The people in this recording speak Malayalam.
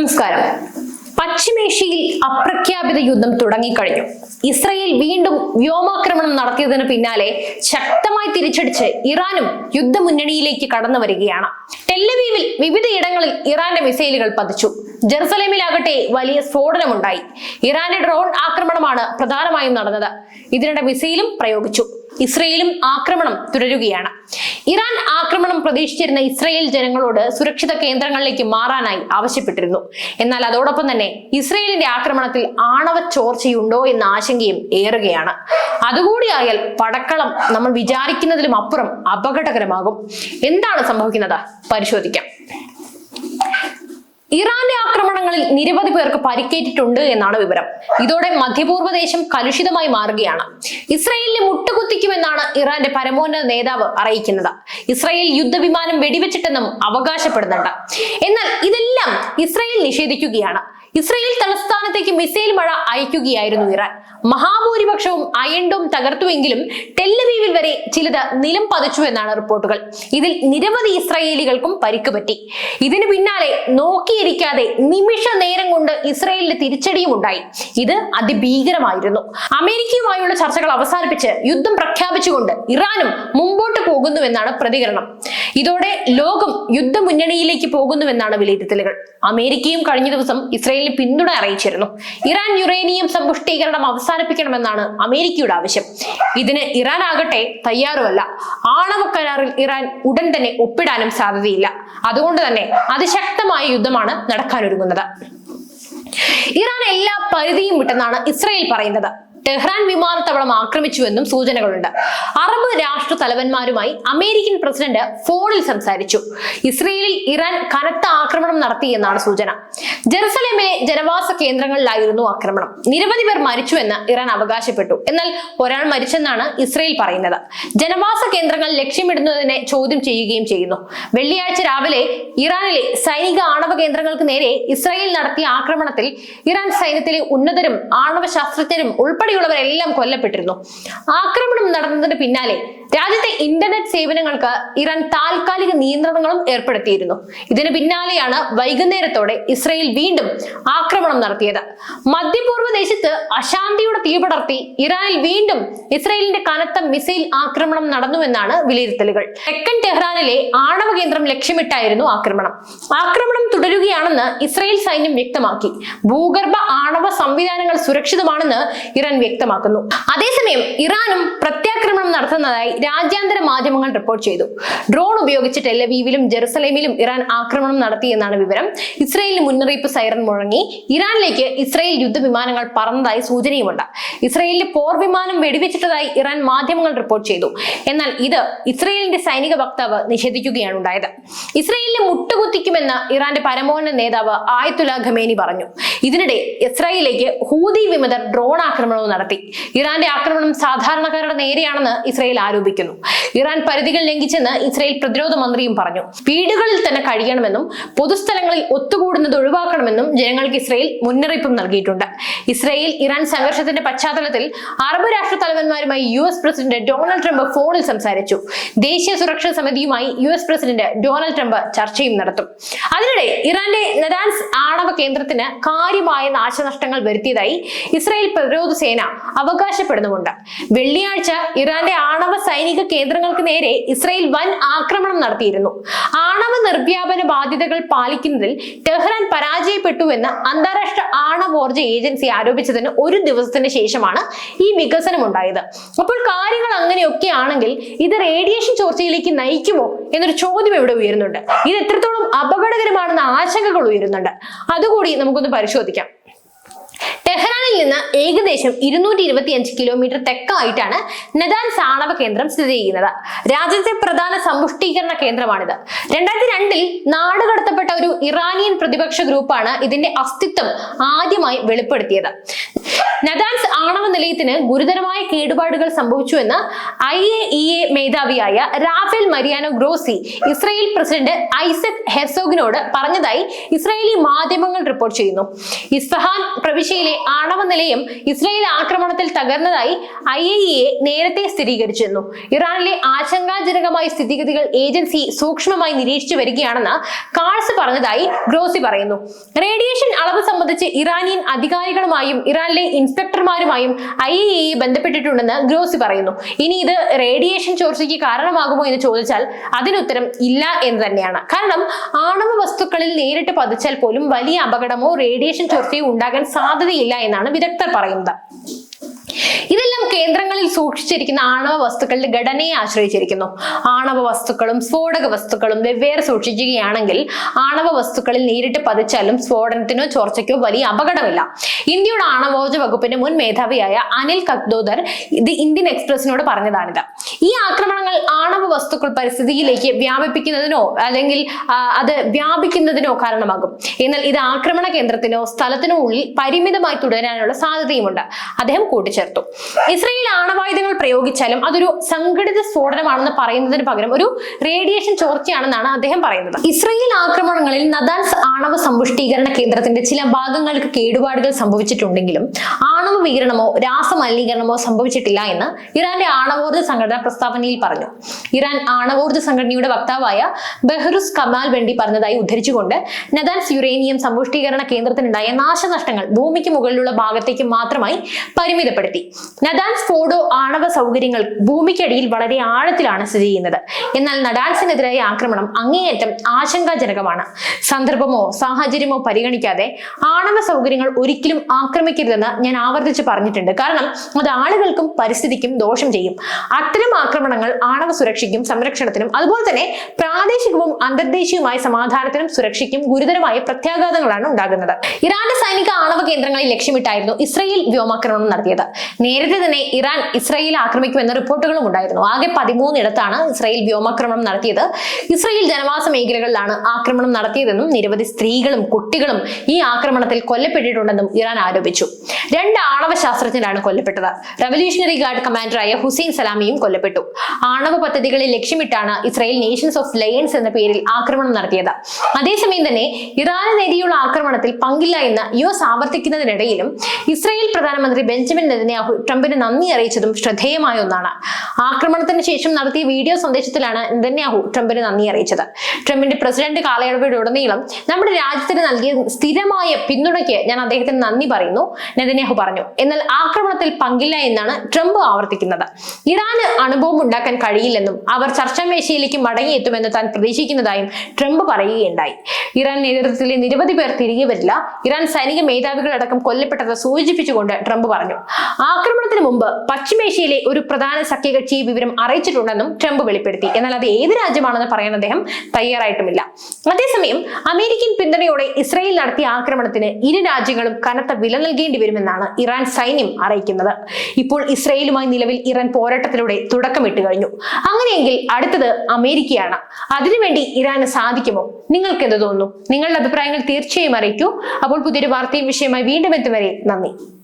നമസ്കാരം. പശ്ചിമേഷ്യയിൽ അപ്രഖ്യാപിത യുദ്ധം തുടങ്ങിക്കഴിഞ്ഞു. ഇസ്രയേൽ വീണ്ടും വ്യോമാക്രമണം നടത്തിയതിന് പിന്നാലെ ശക്തമായി തിരിച്ചടിച്ച് ഇറാനും യുദ്ധമുന്നണിയിലേക്ക് കടന്നു വരികയാണ്. ടെല്ലവീവിൽ വിവിധയിടങ്ങളിൽ ഇറാന്റെ മിസൈലുകൾ പതിച്ചു. ജെറുസലേമിലാകട്ടെ വലിയ സ്ഫോടനമുണ്ടായി. ഇറാന്റെ ഡ്രോൺ ആക്രമണമാണ് പ്രധാനമായും നടന്നത്. ഇതിനിടെ മിസൈലും പ്രയോഗിച്ചു. ഇസ്രയേലും ആക്രമണം തുടരുകയാണ്. ഇറാൻ ആക്രമണം പ്രതീക്ഷിച്ചിരുന്ന ഇസ്രയേൽ ജനങ്ങളോട് സുരക്ഷിത കേന്ദ്രങ്ങളിലേക്ക് മാറാനായി ആവശ്യപ്പെട്ടിരുന്നു. എന്നാൽ അതോടൊപ്പം തന്നെ ഇസ്രയേലിന്റെ ആക്രമണത്തിൽ ആണവ ചോർച്ചയുണ്ടോ എന്ന ആശങ്കയും ഏറുകയാണ്. അതുകൂടിയായാൽ പടക്കളം നമ്മൾ വിചാരിക്കുന്നതിലും അപ്പുറം അപകടകരമാകും. എന്താണ് സംഭവിക്കുന്നത്? പരിശോധിക്കാം. ഇറാന്റെ ആക്രമണങ്ങളിൽ നിരവധി പേർക്ക് പരിക്കേറ്റിട്ടുണ്ട് എന്നാണ് വിവരം. ഇതോടെ മധ്യപൂർവ ദേശം കലുഷിതമായി മാറുകയാണ്. ഇസ്രയേലിനെ മുട്ടുകുത്തിക്കുമെന്നാണ് ഇറാന്റെ പരമോന്നത നേതാവ് അറിയിക്കുന്നത്. ഇസ്രയേൽ യുദ്ധവിമാനം വെടിവെച്ചിട്ടെന്നും അവകാശപ്പെടുന്നുണ്ട്. എന്നാൽ ഇതെല്ലാം ഇസ്രയേൽ നിഷേധിക്കുകയാണ്. ഇസ്രയേൽ തലസ്ഥാനത്തേക്ക് മിസൈൽ മഴ അയക്കുകയായിരുന്നു ഇറാൻ. മഹാഭൂരിപക്ഷവും അയണ്ടും തകർത്തുവെങ്കിലും ടെല്ലവീവിൽ വരെ ചിലത് നിലം പതിച്ചു എന്നാണ് റിപ്പോർട്ടുകൾ. ഇതിൽ നിരവധി ഇസ്രായേലികൾക്കും പരിക്ക് പറ്റി. ഇതിനു പിന്നാലെ നോക്കിയിരിക്കാതെ നിമിഷ നേരം കൊണ്ട് ഇസ്രയേലിന്റെ തിരിച്ചടിയും ഉണ്ടായി. ഇത് അതിഭീകരമായിരുന്നു. അമേരിക്കയുമായുള്ള ചർച്ചകൾ അവസാനിപ്പിച്ച് യുദ്ധം പ്രഖ്യാപിച്ചുകൊണ്ട് ഇറാനും മുമ്പോട്ട് പോകുന്നുവെന്നാണ് പ്രതികരണം. ഇതോടെ ലോകം യുദ്ധമുന്നണിയിലേക്ക് പോകുന്നുവെന്നാണ് വിലയിരുത്തലുകൾ. അമേരിക്കയും കഴിഞ്ഞ ദിവസം ഇസ്രയേലിന് പിന്തുണ അറിയിച്ചിരുന്നു. ഇറാൻ യുറേനിയം സമ്പുഷ്ടീകരണം അവസാനിപ്പിക്കണമെന്നാണ് അമേരിക്കയുടെ ആവശ്യം. ഇതിന് ഇറാൻ ആകട്ടെ തയ്യാറുമല്ല. ആണവ കരാറിൽ ഇറാൻ ഉടൻ തന്നെ ഒപ്പിടാനും സാധ്യതയില്ല. അതുകൊണ്ട് തന്നെ അതിശക്തമായ യുദ്ധമാണ് നടക്കാനൊരുങ്ങുന്നത്. ഇറാൻ എല്ലാ പരിധിയും വിട്ടെന്നാണ് ഇസ്രയേൽ പറയുന്നത്. ടെഹ്റാൻ വിമാനത്താവളം ആക്രമിച്ചുവെന്നും സൂചനകളുണ്ട്. അറബ് രാഷ്ട്ര തലവന്മാരുമായി അമേരിക്കൻ പ്രസിഡന്റ് ഫോണിൽ സംസാരിച്ചു. ഇസ്രയേലിൽ ഇറാൻ കനത്ത ആക്രമണം നടത്തിയെന്നാണ് സൂചന. ജെറുസലേമിലെ ജനവാസ കേന്ദ്രങ്ങളിലായിരുന്നു ആക്രമണം. നിരവധി പേർ മരിച്ചുവെന്ന് ഇറാൻ അവകാശപ്പെട്ടു. എന്നാൽ ഒരാൾ മരിച്ചെന്നാണ് ഇസ്രയേൽ പറയുന്നത്. ജനവാസ കേന്ദ്രങ്ങൾ ലക്ഷ്യമിടുന്നതിനെ ചോദ്യം ചെയ്യുകയും ചെയ്യുന്നു. വെള്ളിയാഴ്ച രാവിലെ ഇറാനിലെ സൈനിക ആണവ കേന്ദ്രങ്ങൾക്ക് നേരെ ഇസ്രയേൽ നടത്തിയ ആക്രമണത്തിൽ ഇറാൻ സൈന്യത്തിലെ ഉന്നതരും ആണവ ശാസ്ത്രജ്ഞരും ഉൾപ്പെടെയുള്ളവരെല്ലാം കൊല്ലപ്പെട്ടിരുന്നു. ആക്രമണം നടന്നതിന് പിന്നാലെ രാജ്യത്തെ ഇന്റർനെറ്റ് സേവനങ്ങൾക്ക് ഇറാൻ താൽക്കാലിക നിയന്ത്രണങ്ങളും ഏർപ്പെടുത്തിയിരുന്നു. ഇതിന് പിന്നാലെയാണ് വൈകുന്നേരത്തോടെ ഇസ്രയേൽ വീണ്ടും ആക്രമണം നടത്തിയത്. മധ്യപൂർവ ദേശത്ത് അശാന്തിയുടെ തീപടർത്തി ഇറാനിൽ വീണ്ടും ഇസ്രയേലിന്റെ കനത്ത മിസൈൽ ആക്രമണം നടന്നുവെന്നാണ് വിലയിരുത്തലുകൾ. തെക്കൻ ടെഹ്റാനിലെ ആണവ കേന്ദ്രം ലക്ഷ്യമിട്ടായിരുന്നു ആക്രമണം. ആക്രമണം തുടരുകയാണെന്ന് ഇസ്രയേൽ സൈന്യം വ്യക്തമാക്കി. ഭൂഗർഭ ആണവ സംവിധാനങ്ങൾ സുരക്ഷിതമാണെന്ന് ഇറാൻ വ്യക്തമാക്കുന്നു. അതേസമയം ഇറാനും പ്രത്യാക്രമണം നടത്തുന്നതായി രാജ്യാന്തര മാധ്യമങ്ങൾ റിപ്പോർട്ട് ചെയ്തു. ഡ്രോൺ ഉപയോഗിച്ച് ടെലവീവിലും ജെറുസലേമിലും ഇറാൻ ആക്രമണം നടത്തിയെന്നാണ് വിവരം. ഇസ്രയേലിന് മുന്നറിയിപ്പ് സൈറൻ മുഴങ്ങി. ഇറാനിലേക്ക് ഇസ്രയേൽ യുദ്ധവിമാനങ്ങൾ പറന്നതായി സൂചനയുമുണ്ട്. ഇസ്രയേലിന്റെ പോർ വിമാനം വെടിവെച്ചിട്ടതായി ഇറാൻ മാധ്യമങ്ങൾ റിപ്പോർട്ട് ചെയ്തു. എന്നാൽ ഇത് ഇസ്രയേലിന്റെ സൈനിക വക്താവ് നിഷേധിക്കുകയാണ് ഉണ്ടായത്. ഇസ്രയേലിനെ മുട്ടുകുത്തിക്കുമെന്ന് ഇറാന്റെ പരമോന്നത നേതാവ് ആയത്തുല ഖമേനി പറഞ്ഞു. ഇതിനിടെ ഇസ്രായേലിലേക്ക് ഹൂതി വിമതർ ഡ്രോൺ ആക്രമണവും നടത്തി. ഇറാന്റെ ആക്രമണം സാധാരണക്കാരുടെ നേരെയാണെന്ന് ഇസ്രയേൽ ആരോപിക്കുന്നു ഇറാൻ പരിധികൾ ലംഘിച്ചെന്ന് ഇസ്രയേൽ പ്രതിരോധ മന്ത്രിയും പറഞ്ഞു. വീടുകളിൽ തന്നെ കഴിയണമെന്നും പൊതുസ്ഥലങ്ങളിൽ ഒത്തുകൂടുന്നത് ഒഴിവാക്കണമെന്നും ജനങ്ങൾക്ക് ഇസ്രയേൽ മുന്നറിയിപ്പും നൽകിയിട്ടുണ്ട്. ഇസ്രയേൽ ഇറാൻ സംഘർഷത്തിന്റെ പശ്ചാത്തലത്തിൽ അറബ് രാഷ്ട്ര തലവന്മാരുമായി U S president Donald Trump ഫോണിൽ സംസാരിച്ചു. ദേശീയ സുരക്ഷാ സമിതിയുമായി U S president Donald Trump ചർച്ചയും നടത്തും. അതിനിടെ ഇറാന്റെ നദാൻസ് ആണവ കേന്ദ്രത്തിന് കാര്യമായ നാശനഷ്ടങ്ങൾ വരുത്തിയതായി ഇസ്രായേൽ പ്രതിരോധ സേന അവകാശപ്പെടുന്നുമുണ്ട്. വെള്ളിയാഴ്ച ഇറാന്റെ ആണവ സൈനിക കേന്ദ്രങ്ങൾക്ക് നേരെ ഇസ്രയേൽ വൻ ആക്രമണം നടത്തിയിരുന്നു. ആണവ നിർവ്യാപന ബാധ്യതകൾ പാലിക്കുന്നതിൽ ടെഹ്റാൻ പരാജയപ്പെട്ടുവെന്ന് അന്താരാഷ്ട്ര ആണവോർജ ഏജൻസി ആരോപിച്ചതിന് ഒരു ദിവസത്തിന് ശേഷമാണ് ഈ വികസനം ഉണ്ടായത് അപ്പോൾ കാര്യങ്ങൾ അങ്ങനെയൊക്കെ ആണെങ്കിൽ ഇത് റേഡിയേഷൻ ചോർച്ചയിലേക്ക് നയിക്കുമോ എന്നൊരു ചോദ്യം ഇവിടെ ഉയരുന്നുണ്ട്. ഇത് എത്രത്തോളം അപകടകരമാണെന്ന ആശങ്കകൾ ഉയരുന്നുണ്ട്. അതുകൂടി നമുക്കൊന്ന് പരിശോധിക്കാം. ടെഹ്റാനിൽ നിന്ന് ഏകദേശം ഇരുന്നൂറ്റി ഇരുപത്തി അഞ്ച് കിലോമീറ്റർ തെക്കായിട്ടാണ് നദാൻ സാണവ കേന്ദ്രം സ്ഥിതി ചെയ്യുന്നത്. രാജ്യത്തെ പ്രധാന സമ്പുഷ്ടീകരണ കേന്ദ്രമാണിത്. രണ്ടായിരത്തി രണ്ടിൽ നാടുകടത്തപ്പെട്ട ഒരു ഇറാനിയൻ പ്രതിപക്ഷ ഗ്രൂപ്പാണ് ഇതിന്റെ അസ്തിത്വം ആദ്യമായി വെളിപ്പെടുത്തിയത്. നദാൻസ് ആണവ നിലയത്തിന് ഗുരുതരമായ കേടുപാടുകൾ സംഭവിച്ചുവെന്ന് I A E A മേധാവിയായ Rafael Mariano Grossi Israel president Isaac ഹെർസോഗിനോട് പറഞ്ഞതായി ഇസ്രായേലി മാധ്യമങ്ങൾ റിപ്പോർട്ട് ചെയ്യുന്നു. ഇസ്ഫഹാൻ പ്രവിശ്യയിലെ ആണവ നിലയം ഇസ്രായേൽ ആക്രമണത്തിൽ തകർന്നതായി ഐ എ ഇ എ നേരത്തെ സ്ഥിരീകരിച്ചിരുന്നു. ഇറാനിലെ ആശങ്കാജനകമായ സ്ഥിതിഗതികൾ ഏജൻസി സൂക്ഷ്മമായി നിരീക്ഷിച്ചു വരികയാണെന്ന് കാൾസ് പറഞ്ഞതായി ഗ്രോസി പറയുന്നു. റേഡിയേഷൻ അളവ് സംബന്ധിച്ച് ഇറാനിയൻ അധികാരികളുമായും ഇറാനിലെ ഇൻസ്പെക്ടർമാരുമായും ഐ ഇ ബന്ധപ്പെട്ടിട്ടുണ്ടെന്ന് ഗ്രോസി പറയുന്നു. ഇനി ഇത് റേഡിയേഷൻ ചോർച്ചയ്ക്ക് കാരണമാകുമോ എന്ന് ചോദിച്ചാൽ അതിനുത്തരം ഇല്ല എന്ന് തന്നെയാണ്. കാരണം ആണവ വസ്തുക്കളിൽ നേരിട്ട് പതിച്ചാൽ പോലും വലിയ അപകടമോ റേഡിയേഷൻ ചോർച്ചയോ ഉണ്ടാകാൻ സാധ്യതയില്ല എന്നാണ് വിദഗ്ധർ പറയുന്നത്. ഇതെല്ലാം കേന്ദ്രങ്ങളിൽ സൂക്ഷിച്ചിരിക്കുന്ന ആണവ വസ്തുക്കളുടെ ഘടനയെ ആശ്രയിച്ചിരിക്കുന്നു. ആണവ വസ്തുക്കളും സ്ഫോടക വസ്തുക്കളും വെവ്വേറെ സൂക്ഷിക്കുകയാണെങ്കിൽ ആണവ വസ്തുക്കളിൽ നേരിട്ട് പതിച്ചാലും സ്ഫോടനത്തിനോ ചോർച്ചയ്ക്കോ വലിയ അപകടമില്ല. ഇന്ത്യയുടെ ആണവോർജ വകുപ്പിന്റെ മുൻ മേധാവിയായ അനിൽ കക്ദോദർ ഇത് ഇന്ത്യൻ എക്സ്പ്രസിനോട് പറഞ്ഞതാണിത്. ഈ ആക്രമണങ്ങൾ ആണവ വസ്തുക്കൾ പരിസ്ഥിതിയിലേക്ക് വ്യാപിപ്പിക്കുന്നതിനോ അല്ലെങ്കിൽ അത് വ്യാപിക്കുന്നതിനോ കാരണമാകും. എന്നാൽ ഇത് ആക്രമണ കേന്ദ്രത്തിനോ സ്ഥലത്തിനോ ഉള്ളിൽ പരിമിതമായി തുടരാനുള്ള സാധ്യതയുമുണ്ട്. അദ്ദേഹം കൂട്ടിച്ചേർത്തു. ഇസ്രയേൽ ആണവായുധങ്ങൾ പ്രയോഗിച്ചാലും അതൊരു സംഘടിത സ്ഫോടനമാണെന്ന് പറയുന്നതിന് പകരം ഒരു റേഡിയേഷൻ ചോർച്ചയാണെന്നാണ് അദ്ദേഹം പറയുന്നത്. ഇസ്രയേൽ ആക്രമണങ്ങളിൽ നദാൻസ് ആണവ സമ്പുഷ്ടീകരണ കേന്ദ്രത്തിന്റെ ചില ഭാഗങ്ങൾക്ക് കേടുപാടുകൾ സംഭവിച്ചിട്ടുണ്ടെങ്കിലും ആണവ വികിരണമോ രാസമലിനീകരണമോ സംഭവിച്ചിട്ടില്ല എന്ന് ഇറാന്റെ ആണവോർജ സംഘടന പ്രസ്താവനയിൽ പറഞ്ഞു. ഇറാൻ ആണവോർജ സംഘടനയുടെ വക്താവായ ബെഹ്റുസ് കമാൽ വെണ്ടി പറഞ്ഞതായി ഉദ്ധരിച്ചുകൊണ്ട് നദാൻസ് യുറേനിയം സമ്പുഷ്ടീകരണ കേന്ദ്രത്തിനുണ്ടായ നാശനഷ്ടങ്ങൾ ഭൂമിക്ക് മുകളിലുള്ള ഭാഗത്തേക്ക് മാത്രമായി പരിമിതപ്പെടുത്തി. നദാൻസ് ഫോഡോ ആണവ സൗകര്യങ്ങൾ ഭൂമിക്കടിയിൽ വളരെ ആഴത്തിലാണ് സ്ഥിതി ചെയ്യുന്നത്. എന്നാൽ നഡാൻസിനെതിരായ ആക്രമണം അങ്ങേയറ്റം ആശങ്കാജനകമാണ്. സന്ദർഭമോ സാഹചര്യമോ പരിഗണിക്കാതെ ആണവ സൗകര്യങ്ങൾ ഒരിക്കലും ആക്രമിക്കരുതെന്ന് ഞാൻ ആവർത്തിച്ച് പറഞ്ഞിട്ടുണ്ട്. കാരണം അത് ആളുകൾക്കും പരിസ്ഥിതിക്കും ദോഷം ചെയ്യും. അത്തരം ആക്രമണങ്ങൾ ആണവ സുരക്ഷയ്ക്കും സംരക്ഷണത്തിനും അതുപോലെ തന്നെ പ്രാദേശികവും അന്തർദേശീയവുമായ സമാധാനത്തിനും സുരക്ഷയ്ക്കും ഗുരുതരമായ പ്രത്യാഘാതങ്ങളാണ് ഉണ്ടാകുന്നത്. ഇറാന്റെ സൈനിക ആണവ കേന്ദ്രങ്ങളെ ലക്ഷ്യമിട്ടായിരുന്നു ഇസ്രയേൽ വ്യോമാക്രമണം നടത്തിയത്. നേരത്തെ തന്നെ ഇറാൻ ഇസ്രയേൽ ആക്രമിക്കുമെന്ന റിപ്പോർട്ടുകളും ഉണ്ടായിരുന്നു. ആകെ പതിമൂന്നിടത്താണ് ഇസ്രയേൽ വ്യോമാക്രമണം നടത്തിയത്. ഇസ്രയേൽ ജനവാസ മേഖലകളിലാണ് ആക്രമണം നടത്തിയതെന്നും നിരവധി സ്ത്രീകളും കുട്ടികളും ഈ ആക്രമണത്തിൽ കൊല്ലപ്പെട്ടിട്ടുണ്ടെന്നും ഇറാൻ ആരോപിച്ചു. രണ്ട് ആണവ ശാസ്ത്രജ്ഞനാണ് കൊല്ലപ്പെട്ടത്. റവല്യൂഷണറി ഗാർഡ് കമാൻഡറായ ഹുസൈൻ സലാമിയും കൊല്ലപ്പെട്ടു. ആണവ പദ്ധതികളെ ലക്ഷ്യമിട്ടാണ് ഇസ്രായേൽ നേഷൻസ് ഓഫ് ലയൻസ് എന്ന പേരിൽ ആക്രമണം നടത്തിയത്. അതേസമയം തന്നെ ഇറാനെതിരെയുള്ള ആക്രമണത്തിൽ പങ്കില്ല എന്ന് യു എസ് ആവർത്തിക്കുന്നതിനിടയിലും ഇസ്രായേൽ പ്രധാനമന്ത്രി ബെഞ്ചമിൻ നെതന്യാഹു ട്രംപിന് നന്ദി അറിയിച്ചതും ശ്രദ്ധേയമായ ഒന്നാണ്. ആക്രമണത്തിന് ശേഷം നടത്തിയ വീഡിയോ സന്ദേശത്തിലാണ് നെതന്യാഹു ട്രംപിന് നന്ദി അറിയിച്ചത്. ട്രംപിന്റെ പ്രസിഡന്റ് കാലയളവിലുടനീളം നമ്മുടെ രാജ്യത്തിന് നൽകിയ സ്ഥിരമായ പിന്തുണയ്ക്ക് ഞാൻ അദ്ദേഹത്തിന് നന്ദി പറയുന്നു. നെതന്യാഹു പറഞ്ഞു എന്നാൽ ആക്രമണത്തിൽ പങ്കില്ല എന്നാണ് ട്രംപ് ആവർത്തിക്കുന്നത്. ഇറാന് അണുബോംബ് ഉണ്ടാക്കാൻ കഴിയില്ലെന്നും അവർ ചർച്ചാമേശയിലേക്ക് മടങ്ങിയെത്തുമെന്ന് താൻ പ്രതീക്ഷിക്കുന്നതായും ട്രംപ് പറയുകയുണ്ടായി. ഇറാൻ നേതൃത്വത്തിലെ നിരവധി പേർ തിരികെ വരില്ല. ഇറാൻ സൈനിക മേധാവികളടക്കം കൊല്ലപ്പെട്ടത് സൂചിപ്പിച്ചുകൊണ്ട് ട്രംപ് പറഞ്ഞു. ആക്രമണത്തിന് മുമ്പ് പശ്ചിമേഷ്യയിലെ ഒരു പ്രധാന സഖ്യകക്ഷി വിവരം അറിയിച്ചിട്ടുണ്ടെന്നും ട്രംപ് വെളിപ്പെടുത്തി. എന്നാൽ അത് ഏത് രാജ്യമാണെന്ന് പറയാൻ അദ്ദേഹം തയ്യാറായിട്ടുമില്ല. അതേസമയം അമേരിക്കൻ പിന്തുണയോടെ ഇസ്രയേൽ നടത്തിയ ആക്രമണത്തിന് ഇരു രാജ്യങ്ങളും കനത്ത വില നൽകേണ്ടി വരുമെന്നാണ് ഇറാൻ സൈന്യം അറിയിക്കുന്നത്. ഇപ്പോൾ ഇസ്രയേലുമായി നിലവിൽ ഇറാൻ പോരാട്ടത്തിലൂടെ തുടക്കമിട്ട് കഴിഞ്ഞു. അങ്ങനെയെങ്കിൽ അടുത്തത് അമേരിക്കയാണ്. അതിനുവേണ്ടി ഇറാന് സാധിക്കുമോ? നിങ്ങൾക്ക് എന്ത് തോന്നുന്നു? നിങ്ങളുടെ അഭിപ്രായങ്ങൾ തീർച്ചയായും അറിയിക്കൂ. അപ്പോൾ പുതിയൊരു വാർത്തയും വിഷയമായി വീണ്ടും എത്തും വരെ നന്ദി.